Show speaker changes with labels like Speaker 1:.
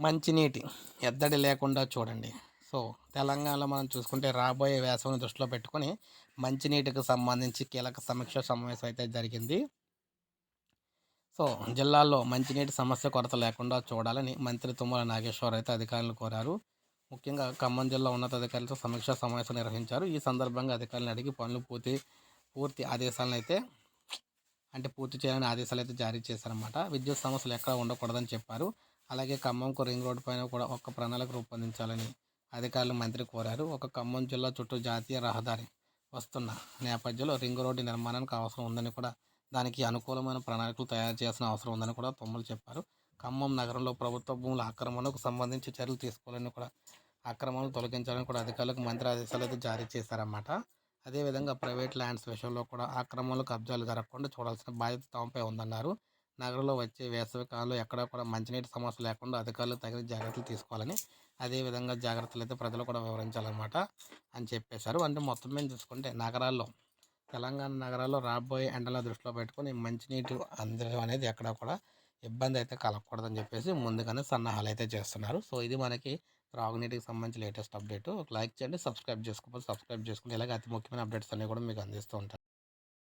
Speaker 1: మంచినీటి ఎద్దడి లేకుండా చూడండి. సో తెలంగాణలో మనం చూసుకుంటే రాబోయే వేసవిని దృష్టిలో పెట్టుకొని మంచినీటికి సంబంధించి కీలక సమీక్ష సమావేశం అయితే జరిగింది. సో జిల్లాల్లో మంచినీటి సమస్య కొరత లేకుండా చూడాలని మంత్రి తుమ్మల నాగేశ్వర్ అయితే అధికారులు కోరారు. ముఖ్యంగా ఖమ్మం జిల్లా ఉన్నతాధికారులతో సమీక్ష సమావేశం నిర్వహించారు. ఈ సందర్భంగా అధికారులను అడిగి పనులు పూర్తి పూర్తి ఆదేశాలను అయితే అంటే పూర్తి చేయాలని ఆదేశాలు అయితే జారీ చేశారన్నమాట. విద్యుత్ సమస్యలు ఎక్కడ ఉండకూడదని చెప్పారు. అలాగే ఖమ్మంకు రింగ్ రోడ్డు పైన కూడా ఒక ప్రణాళిక రూపొందించాలని అధికారులు మంత్రి కోరారు. ఒక ఖమ్మం జిల్లా చుట్టూ జాతీయ రహదారి వస్తున్న నేపథ్యంలో రింగ్ రోడ్డు నిర్మాణానికి అవసరం ఉందని కూడా దానికి అనుకూలమైన ప్రణాళికలు తయారు చేయాల్సిన అవసరం ఉందని కూడా తొమ్మలు చెప్పారు. ఖమ్మం నగరంలో ప్రభుత్వ భూముల ఆక్రమణకు సంబంధించి చర్యలు తీసుకోవాలని కూడా ఆక్రమణలు తొలగించాలని కూడా అధికారులకు మంత్రి ఆదేశాలు అయితే జారీ చేశారన్నమాట. అదేవిధంగా ప్రైవేట్ ల్యాండ్స్ విషయంలో కూడా ఆక్రమణలు కబ్జాలు జరగకుండా చూడాల్సిన బాధ్యత తమపై ఉందన్నారు. నగరంలో వచ్చే వేసవి కాలంలో ఎక్కడా కూడా మంచినీటి సమస్య లేకుండా అధికారులు తగిన జాగ్రత్తలు తీసుకోవాలని అదేవిధంగా జాగ్రత్తలు అయితే ప్రజలు కూడా వివరించాలన్నమాట అని చెప్పేశారు. అంటే మొత్తం మీద చూసుకుంటే నగరాల్లో తెలంగాణ నగరాల్లో రాబోయే ఎండల దృష్టిలో పెట్టుకొని మంచినీటి అందడం అనేది ఎక్కడ కూడా ఇబ్బంది అయితే కలగకూడదని చెప్పేసి ముందుగానే సన్నాహాలు అయితే చేస్తున్నారు. సో ఇది మనకి త్రాగునీటికి సంబంధించి లేటెస్ట్ అప్డేట్. లైక్ చేయండి సబ్స్క్రైబ్ చేసుకోకపోతే సబ్స్క్రైబ్ చేసుకుని ఇలాగే అతి ముఖ్యమైన అప్డేట్స్ అన్నీ కూడా మీకు అందిస్తూ ఉంటాను.